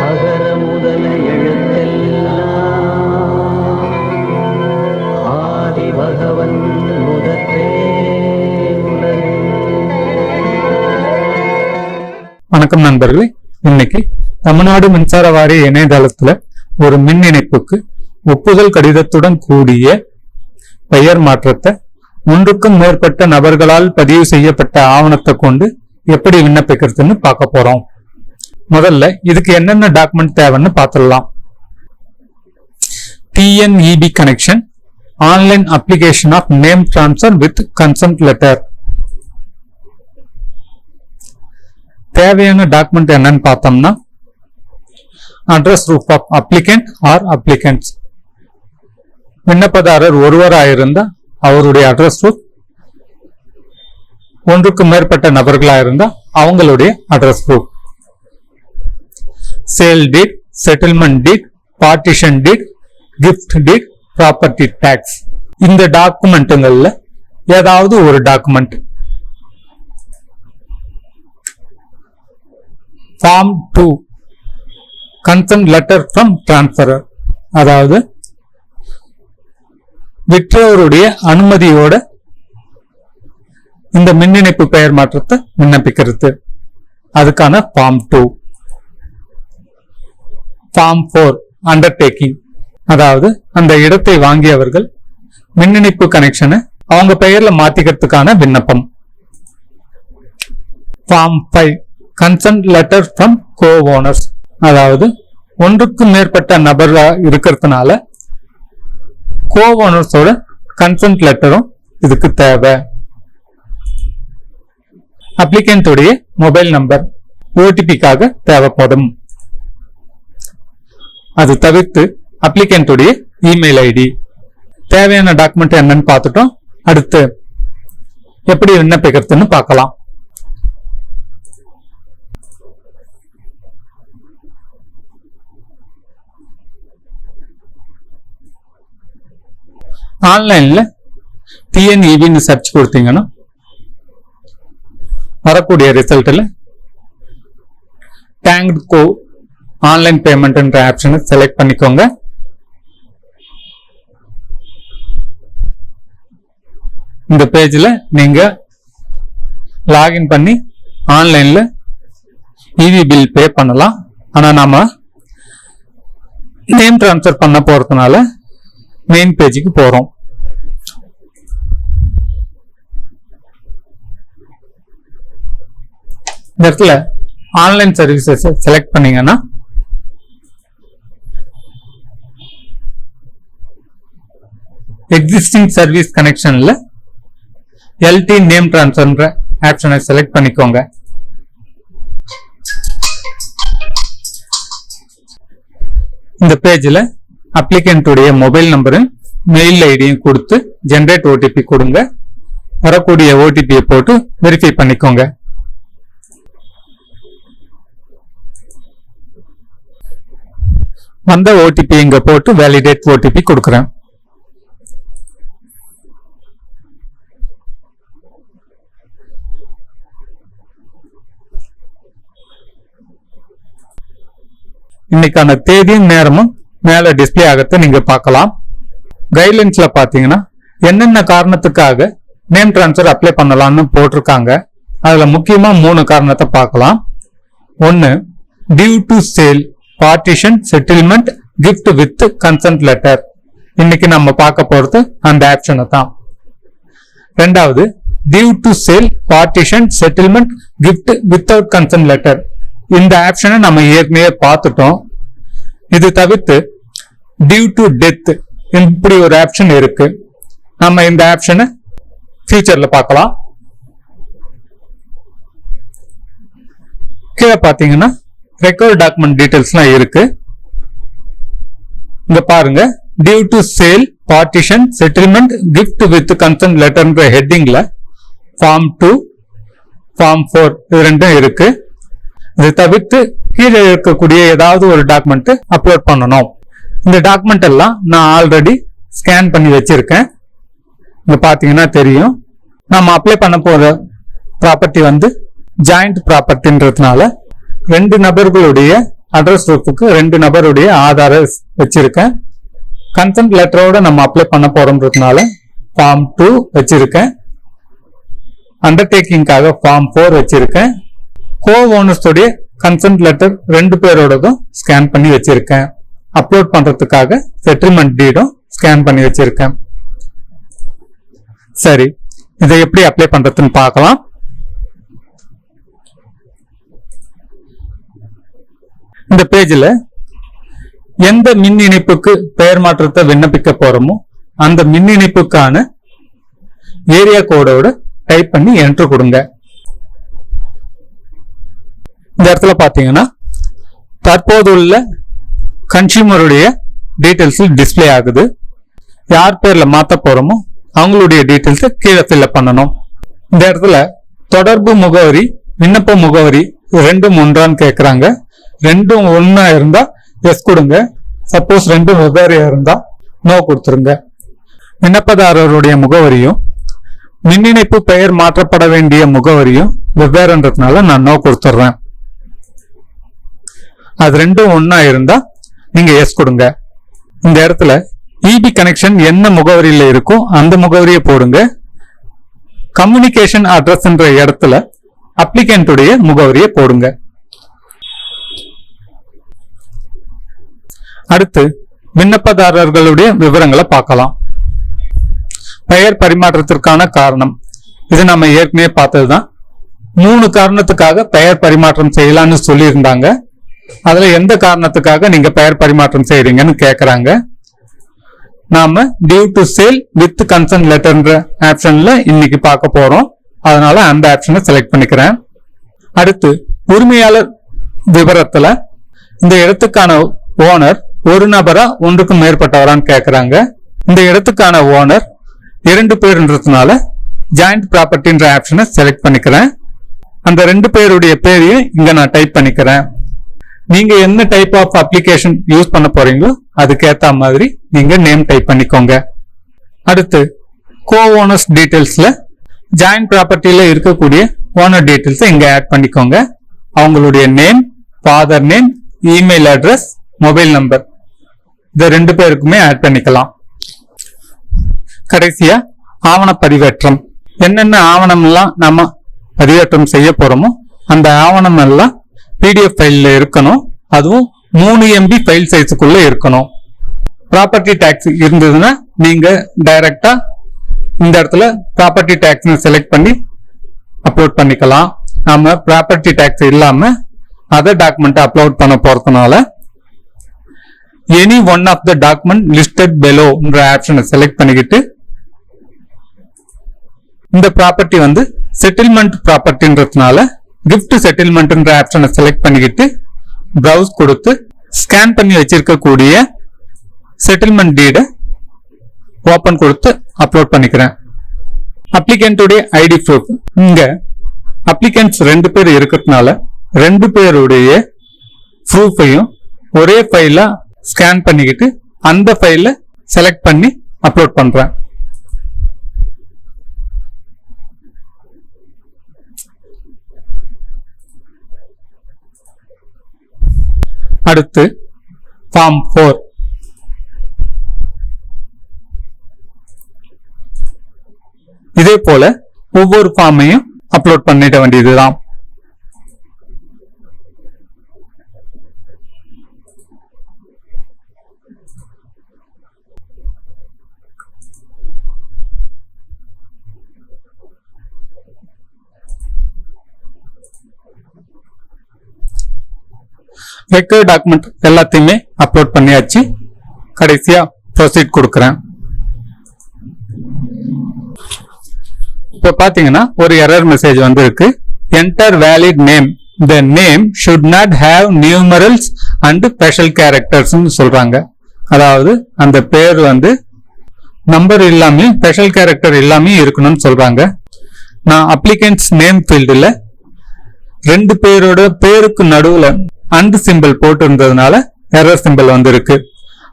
அகர முதல எழுத்தெல்லாம் ஆதி பகவன் முதற்றே வணக்கம் நண்பர்களே. இன்னைக்கு தமிழ்நாடு மின்சார வாரிய இணையதளத்துல ஒரு மின் இணைப்புக்கு ஒப்புதல் கடிதத்துடன் கூடிய பெயர் மாற்றத்தை ஒன்றுக்கும் மேற்பட்ட நபர்களால் பதிவு செய்யப்பட்ட ஆவணத்தை கொண்டு எப்படி விண்ணப்பிக்கிறதுன்னு பார்க்க போறோம். முதல்ல இதுக்கு என்னென்ன டாக்குமெண்ட் தேவைன்னு பார்த்துடலாம். TNEB connection online application of name transfer with consent letter தேவையான டாக்குமெண்ட் என்னன்னு பார்த்தோம்னா address proof of applicant or applicants விண்ணப்பதாரர் ஒருவராயிருந்தா அவருடைய அட்ரஸ் ப்ரூஃப் ஒன்றுக்கு மேற்பட்ட நபர்களா இருந்தா அவங்களுடைய address proof sale deed settlement deed partition deed gift deed property tax இந்த டாக்குமெண்ட்டுங்கள்ல ஏதாவது ஒரு document form two concern letter from transferor அதாவது விற்றவருடைய அனுமதியோட இந்த மின் இணைப்பு பெயர் மாற்றத்தை விண்ணப்பிக்கிறது. அதுக்கான form two form four undertaking அதாவது அந்த இடத்தை வாங்கியவர்கள் மின் இணைப்பு கனெக்ஷனை அவங்க பெயர்ல மாத்திக்கிறதுக்கான விண்ணப்பம். Form five consent letter from co owners அதாவது ஒன்றுக்கும் மேற்பட்ட நபராக இருக்கிறதுனால கோ ஓனர்ஸோட கன்சென்ட் லெட்டரும் இதுக்கு தேவை. அப்ளிகன்ட்டுடைய மொபைல் நம்பர் ஓடிபிக்காக தேவைப்படும். அது தவிர்த்து அப்ளிகன்ட்டுடைய இமெயில் ஐடி தேவையான டாக்குமெண்ட் என்னன்னு பார்த்துட்டோம். அடுத்து எப்படி விண்ணப்பிக்கிறதுன்னு பார்க்கலாம். ஆன்லைனில் டிஎன்இபின்னு சர்ச் கொடுத்தீங்கன்னா வரக்கூடிய ரிசல்ட்டில் டேங்க் கோ ஆன்லைன் பேமெண்ட்ன்ற ஆப்ஷனை செலக்ட் பண்ணிக்கோங்க. இந்த பேஜில் நீங்கள் லாகின் பண்ணி ஆன்லைனில் இவி பில் பே பண்ணலாம். ஆனால் நம்ம நேம் ட்ரான்ஸ்ஃபர் பண்ண போகிறதுனால மெயின் பேஜுக்கு போறோம். இந்த இடத்துல ஆன்லைன் சர்வீசஸ் செலக்ட் பண்ணீங்கன்னா எக்ஸிஸ்டிங் சர்வீஸ் கனெக்ஷன்ல எல்டி நேம் டிரான்ஸ்ஃபர்ன்ற ஆப்ஷனை செலக்ட் பண்ணிக்கோங்க. இந்த பேஜில் அப்ளிகண்ட்டுடைய மொபைல் நம்பரும் மெயில் ஐடியும் கொடுத்து ஜென்ரேட் ஓடிபி கொடுங்க. வரக்கூடிய ஓடிபியை போட்டு வெரிஃபை பண்ணிக்கோங்க. வந்த ஓடிபி இங்க போட்டு வேலிடேட் ஓடிபி கொடுக்குறேன். இன்னைக்கான தேதியும் நேரமும் மேலே டிஸ்ப்ளே ஆகத்தை நீங்கள் பார்க்கலாம். கைட்லைன்ஸில் பார்த்தீங்கன்னா என்னென்ன காரணத்துக்காக நேம் ட்ரான்ஸ்ஃபர் அப்ளை பண்ணலாம்னு போட்டிருக்காங்க. அதில் முக்கியமாக மூணு காரணத்தை பார்க்கலாம். ஒன்று due to sale partition settlement gift with consent letter இன்னைக்கு நம்ம பார்க்க போகிறது அந்த ஆப்ஷனை தான். ரெண்டாவது due to sale partition settlement gift without consent letter இந்த ஆப்ஷனை நம்ம ஏற்கனவே பார்த்துட்டோம். இது தவிர்த்து டியூ டு டெத் இப்படி ஒரு ஆப்ஷன் இருக்கு. நம்ம இந்த ஆப்ஷனை ஃபியூச்சர்ல பார்க்கலாம். கீழே பார்த்தீங்கன்னா ரெக்கார்ட் டாக்குமெண்ட் டீட்டெயில்ஸ்லாம் இருக்கு. இங்க பாருங்க due to sale partition settlement gift with concern லெட்டர்ன்ற ஹெட்டிங்ல ஃபார்ம் டூ ஃபார்ம் ஃபோர் இது ரெண்டும் இருக்கு. இதை தவிர்த்து கீழே இருக்கக்கூடிய ஏதாவது ஒரு டாக்குமெண்ட் அப்லோட் பண்ணணும். இந்த டாக்குமெண்ட் எல்லாம் நான் ஆல்ரெடி ஸ்கேன் பண்ணி வச்சிருக்கேன். இங்க பாத்தீங்கன்னா தெரியும். நம்ம அப்ளை பண்ண போற ப்ராப்பர்ட்டி வந்து ஜாயிண்ட் ப்ராப்பர்ட்டின்றதுனால ரெண்டு நபர்களுடைய அட்ரஸ் ப்ரூஃபுக்கு ரெண்டு நபருடைய ஆதார வச்சிருக்கேன். கன்சென்ட் லெட்டரோட நம்ம அப்ளை பண்ண போறோம்ன்றதுனால ஃபார்ம் டூ வச்சிருக்கேன். அண்டர்டேக்கிங்காக ஃபார்ம் ஃபோர் வச்சிருக்கேன். கோ ஓனர்ஸோடைய கன்சென்ட் லெட்டர் ரெண்டு பேரோடதும் ஸ்கேன் பண்ணி வச்சிருக்கேன். அப்லோட் பண்றதுக்காக செட்டில்மெண்ட் டீடும் ஸ்கேன் பண்ணி வச்சிருக்கேன். சரி இதை எப்படி அப்ளை பண்றதுன்னு பார்க்கலாம். இந்த பேஜில் எந்த மின் இணைப்புக்கு பெயர் மாற்றத்தை விண்ணப்பிக்க போறோமோ அந்த மின் இணைப்புக்கான ஏரியா கோடோட டைப் பண்ணி என்ட்ரு கொடுங்க. இந்த இடத்துல பார்த்தீங்கன்னா தற்போது உள்ள கன்சியூமருடைய டீட்டெயில்ஸ் டிஸ்ப்ளே ஆகுது. யார் பேரில் மாற்ற போகிறோமோ அவங்களுடைய டீட்டெயில்ஸை கீழே ஃபில்அப் பண்ணணும். இந்த இடத்துல தொடர்பு முகவரி விண்ணப்ப முகவரி ரெண்டும் ஒன்றான்னு கேட்குறாங்க ரெண்டும் ஒன்றா இருந்தால் எஸ் கொடுங்க. சப்போஸ் ரெண்டும் வெவ்வேறையாக இருந்தால் நோ கொடுத்துருங்க. விண்ணப்பதாரருடைய முகவரியும் மின் இணைப்பு பெயர் மாற்றப்பட வேண்டிய முகவரியும் வெவ்வேறுன்றதுனால நான் நோ கொடுத்துட்றேன் அது ரெண்டும் ஒன்றா இருந்தா நீங்க எஸ் கொடுங்க. இந்த இடத்துல இபி கனெக்ஷன் என்ன முகவரியில இருக்கோ அந்த முகவரியை போடுங்க. கம்யூனிகேஷன் அட்ரஸ்ன்ற இடத்துல அப்ளிகண்ட்டுடைய முகவரியை போடுங்க. அடுத்து விண்ணப்பதாரர்களுடைய விவரங்களை பார்க்கலாம். பெயர் பரிமாற்றத்திற்கான காரணம். இது நம்ம ஏற்கனவே பார்த்ததுதான். மூணு காரணத்துக்காக பெயர் பரிமாற்றம் செய்யலாம்னு சொல்லியிருந்தாங்க. அதுல எந்த காரணத்துக்காக நீங்க பெயர் பரிமாற்றம் செய்கிறீங்கன்னு கேட்குறாங்க நாம due to sale with concern லெட்டர்ன்ற ஆப்ஷன்ல இன்னைக்கு பார்க்க போறோம். அதனால அந்த ஆப்ஷனை செலக்ட் பண்ணிக்கிறேன். அடுத்து உரிமையாளர் விவரத்துல இந்த இடத்துக்கான ஓனர் ஒரு நபரா ஒன்றுக்கும் மேற்பட்டவரான்னு கேட்குறாங்க இந்த இடத்துக்கான ஓனர் இரண்டு பேருன்றதுனால ஜாயிண்ட் ப்ராப்பர்ட்டின்ற ஆப்ஷனை செலக்ட் பண்ணிக்கிறேன். அந்த ரெண்டு பேருடைய பேரையும் இங்க நான் டைப் பண்ணிக்கிறேன். நீங்க என்ன டைப் ஆஃப் அப்ளிகேஷன் யூஸ் பண்ண போறீங்களோ அதுக்கேத்த மாதிரி நீங்க நேம் டைப் பண்ணிக்கோங்க. அடுத்து கோ ஓனர்ஸ் டீட்டெயில்ஸ்ல ஜாயிண்ட் ப்ராப்பர்ட்டியில இருக்கக்கூடிய ஓனர் டீட்டெயில்ஸை இங்க ஆட் பண்ணிக்கோங்க. அவங்களுடைய name father name email address mobile number இந்த ரெண்டு பேருக்குமே ஆட் பண்ணிக்கலாம். கடைசியா ஆவண பதிவேற்றம். என்னென்ன ஆவணம் எல்லாம் நம்ம பதிவேற்றம் செய்ய போறோமோ அந்த ஆவணம் எல்லாம் பிடிஎஃப் ஃபைல்ல இருக்கணும். அதுவும் மூணு எம்பி ஃபைல் சைஸுக்குள்ள இருக்கணும். ப்ராப்பர்ட்டி டேக்ஸ் இருந்ததுன்னா நீங்க டைரக்டா இந்த இடத்துல ப்ராப்பர்ட்டி டேக்ஸ் செலக்ட் பண்ணி அப்லோட் பண்ணிக்கலாம். நாம ப்ராப்பர்ட்டி டேக்ஸ் இல்லாம அதர் டாக்குமெண்ட் அப்லோட் பண்ண போறதுனால any one of the document listed பெலோன்ற ஆப்ஷனை செலக்ட் பண்ணிக்கிட்டு இந்த ப்ராப்பர்ட்டி வந்து செட்டில்மெண்ட் ப்ராப்பர்ட்டின்றதுனால கிஃப்ட் செட்டில்மெண்ட்ன்ற ஆப்ஷனை செலக்ட் பண்ணிக்கிட்டு ப்ரௌஸ் கொடுத்து ஸ்கேன் பண்ணி வச்சிருக்கக்கூடிய செட்டில்மெண்ட் டீடை ஓப்பன் கொடுத்து அப்லோட் பண்ணிக்கிறேன். அப்ளிகண்ட்டுடைய ஐடி ப்ரூஃப் இங்கே அப்ளிகன்ட்ஸ் ரெண்டு பேர் இருக்கிறதுனால ரெண்டு பேருடைய ப்ரூஃபையும் ஒரே ஃபைலாக ஸ்கேன் பண்ணிக்கிட்டு அந்த ஃபைலில் செலக்ட் பண்ணி அப்லோட் பண்ணுறேன் அடுத்து ஃபார்ம் ஃபோர் இதே போல ஒவ்வொரு ஃபார்மையும் அப்லோட் பண்ணிட வேண்டியதுதான். ரெக்கர் டாக்குமெண்ட் எல்லாத்தையுமே அப்லோட் பண்ணியாச்சு. கடைசியா ப்ரொசீட் கொடுக்குறேன். இப்போ பாத்தீங்கன்னா ஒரு எரர் மெசேஜ் வந்திருக்கு. Enter valid name the name should not have numerals and special characters சொல்றாங்க. அதாவது அந்த பேர் வந்து நம்பர் இல்லாமல் ஸ்பெஷல் கேரக்டர் இல்லாம இருக்கணும்னு சொல்றாங்க. நான் அப்ளிகன்ஸ் நேம் ஃபீல்டில் ரெண்டு பேரோட பேருக்கு நடுவில் அண்ட் சிம்பிள் போட்டு இருந்ததுனால எரர் சிம்பிள் வந்திருக்கு.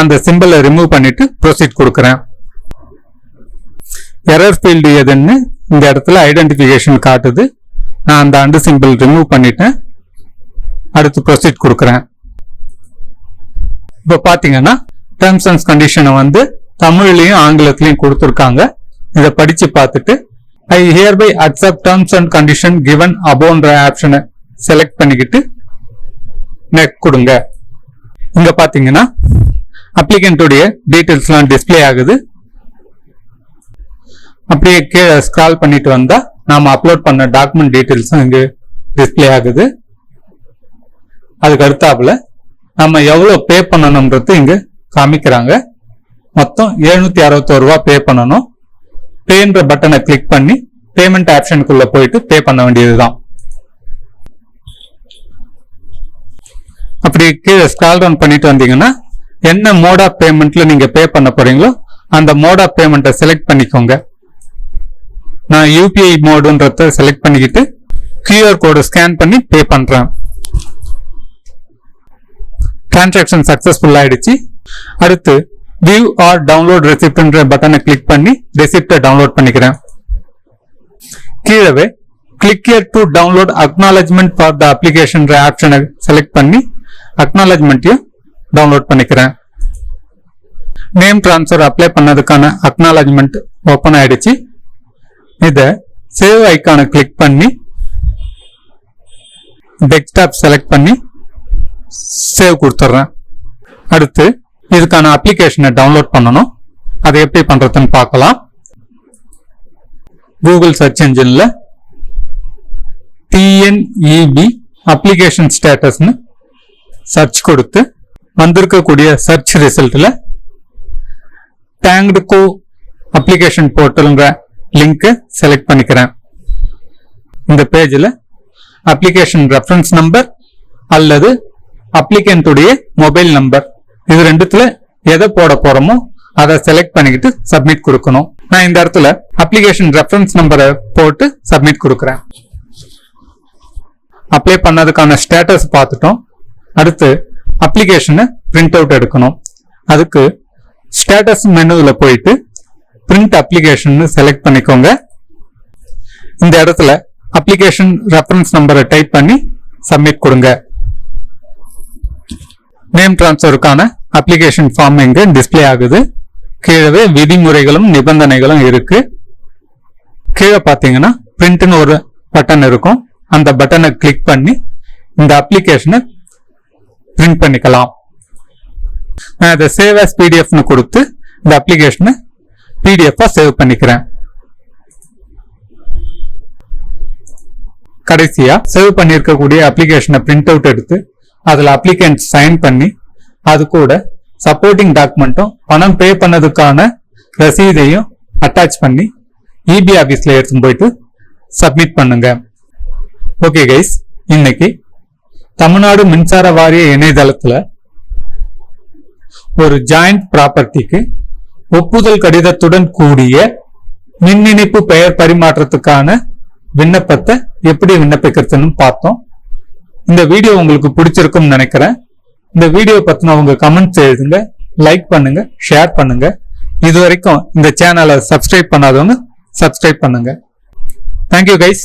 அந்த சிம்பிளை ரிமூவ் பண்ணிட்டு ப்ரொசீட் கொடுக்குறேன். எரர் ஃபீல்டு எதுன்னு இந்த இடத்துல ஐடென்டிஃபிகேஷன் காட்டுது. நான் அந்த அண்டு சிம்பிள் ரிமூவ் பண்ணிட்டேன். அடுத்து ப்ரொசீட் கொடுக்குறேன். இப்போ பார்த்தீங்கன்னா டேர்ம்ஸ் அண்ட் கண்டிஷனை வந்து தமிழ்லையும் ஆங்கிலத்திலையும் கொடுத்துருக்காங்க. இதை படித்து பார்த்துட்டு I hereby accept terms and condition given அபோன்ற ஆப்ஷனை செலக்ட் பண்ணிக்கிட்டு நெக் கொடுங்க. இங்க பாத்தீங்கன்னா அப்ளிகண்ட்டுடைய டீட்டெயில்ஸ்லாம் டிஸ்ப்ளே ஆகுது. அப்படியே கீழே ஸ்க்ரால் பண்ணிட்டு வந்தா நாம அப்லோட் பண்ண டாக்குமெண்ட் டீட்டெயில்ஸும் இங்கே டிஸ்ப்ளே ஆகுது. அதுக்கு அடுத்தாப்புல நம்ம எவ்வளவு பே பண்ணணும்ன்றது இங்கே காமிக்கிறாங்க. மொத்தம் எழுநூத்தி அறுபத்தோரு ரூபா பே பண்ணணும். பேன்ற பட்டனை கிளிக் பண்ணி பேமெண்ட் ஆப்ஷனுக்குள்ள போயிட்டு பே பண்ண வேண்டியதுதான். அப்படி கீழே ஸ்கால் டவுன் பண்ணிட்டு வந்தீங்கன்னா என்ன மோட் ஆஃப் பேமெண்ட்ல நீங்க பே பண்ண போறீங்களோ அந்த மோட் ஆஃப் பேமெண்ட்டை செலக்ட் பண்ணிக்கோங்க. நான் யூபிஐ மோடுன்றத செலக்ட் பண்ணிக்கிட்டு கியூஆர் கோடு ஸ்கேன் பண்ணி பே பண்றேன். டிரான்சாக்ஷன் சக்சஸ்ஃபுல் ஆயிடுச்சு. அடுத்து வியூ ஆர் டவுன்லோட் ரெசிப்ட்ன்ற பட்டனை கிளிக் பண்ணி ரெசிப்டை டவுன்லோட் பண்ணிக்கிறேன். கீழவே click here to download acknowledgement for the அப்ளிகேஷன்ற ஆப்ஷனை செலக்ட் பண்ணி அக்னாலஜ்மெண்ட்டையும் டவுன்லோட் பண்ணிக்கிறேன். நேம் ட்ரான்ஸ்ஃபர் அப்ளை பண்ணதுக்கான அக்னாலஜ்மெண்ட் ஓப்பன் ஆயிடுச்சு. இதை சேவ் ஐக்கானை கிளிக் பண்ணி டெஸ்க்டாப் செலக்ட் பண்ணி சேவ் கொடுத்துட்றேன். அடுத்து இதுக்கான அப்ளிகேஷனை டவுன்லோட் பண்ணணும். அதை எப்படி பண்ணுறதுன்னு பார்க்கலாம். கூகுள் சர்ச் என்ஜினில் டிஎன்இபி அப்ளிகேஷன் ஸ்டேட்டஸ்னு சர்ச் கொடுத்து வந்திருக்கக்கூடிய சர்ச் ரிசல்ட்டில் டேங்க்டு கோ அப்ளிகேஷன் போர்ட்டல்ங்கிற லிங்க்கை செலக்ட் பண்ணிக்கிறேன். இந்த பேஜில் அப்ளிகேஷன் ரெஃபரன்ஸ் நம்பர் அல்லது அப்ளிகண்ட்டுடைய மொபைல் நம்பர் இது ரெண்டுத்தில் எதை போட போகிறோமோ அதை செலக்ட் பண்ணிக்கிட்டு சப்மிட் கொடுக்கணும். நான் இந்த இடத்துல அப்ளிகேஷன் ரெஃபரன்ஸ் நம்பரை போட்டு சப்மிட் கொடுக்குறேன். அப்ளை பண்ணதுக்கான ஸ்டேட்டஸ் பார்த்துட்டோம். அடுத்து அப்ளிகேஷனை பிரிண்ட் அவுட் எடுக்கணும். அதுக்கு ஸ்டேட்டஸ் மெனுவில் போயிட்டு பிரிண்ட் அப்ளிகேஷன் செலக்ட் பண்ணிக்கோங்க. இந்த இடத்துல அப்ளிகேஷன் ரெஃபரன்ஸ் நம்பரை டைப் பண்ணி சப்மிட் கொடுங்க. நேம் டிரான்ஸ்ஃபருக்கான அப்ளிகேஷன் ஃபார்ம் இங்க டிஸ்ப்ளே ஆகுது. கீழவே விதிமுறைகளும் நிபந்தனைகளும் இருக்கு. கீழே பார்த்தீங்கன்னா பிரிண்ட்னு ஒரு பட்டன் இருக்கும். அந்த பட்டனை கிளிக் பண்ணி இந்த அப்ளிகேஷனை பிரிண்ட் பண்ணிக்கலாம். நான் இதை சேவ் as பிடிஎஃப்னு கொடுத்து இந்த அப்ளிகேஷனை பிடிஎஃபாக சேவ் பண்ணிக்கிறேன். கடைசியா சேவ் பண்ணியிருக்கக்கூடிய அப்ளிகேஷனை பிரிண்ட் அவுட் எடுத்து அதில் அப்ளிகன்ட் சைன் பண்ணி அது கூட சப்போர்ட்டிங் டாக்குமெண்ட்டும் பணம் பே பண்ணதுக்கான ரசீதையும் அட்டாச் பண்ணி இபி ஆஃபீஸில் எடுத்துன்னு போயிட்டு சப்மிட் பண்ணுங்க. ஓகே கைஸ் இன்னைக்கு தமிழ்நாடு மின்சார வாரிய இணையதளத்துல ஒரு ஜாயிண்ட் ப்ராப்பர்ட்டிக்கு ஒப்புதல் கடிதத்துடன் கூடிய மின் இணைப்பு பெயர் பரிமாற்றத்துக்கான விண்ணப்பத்தை எப்படி விண்ணப்பிக்கிறதுன்னு பார்த்தோம். இந்த வீடியோ உங்களுக்கு பிடிச்சிருக்கும்னு நினைக்கிறேன். இந்த வீடியோ பத்தின உங்க கமெண்ட்ஸ் எழுதுங்க லைக் பண்ணுங்க ஷேர் பண்ணுங்க. இது வரைக்கும் இந்த சேனலை சப்ஸ்கிரைப் பண்ணாதவங்க சப்ஸ்கிரைப் பண்ணுங்க. Thank you guys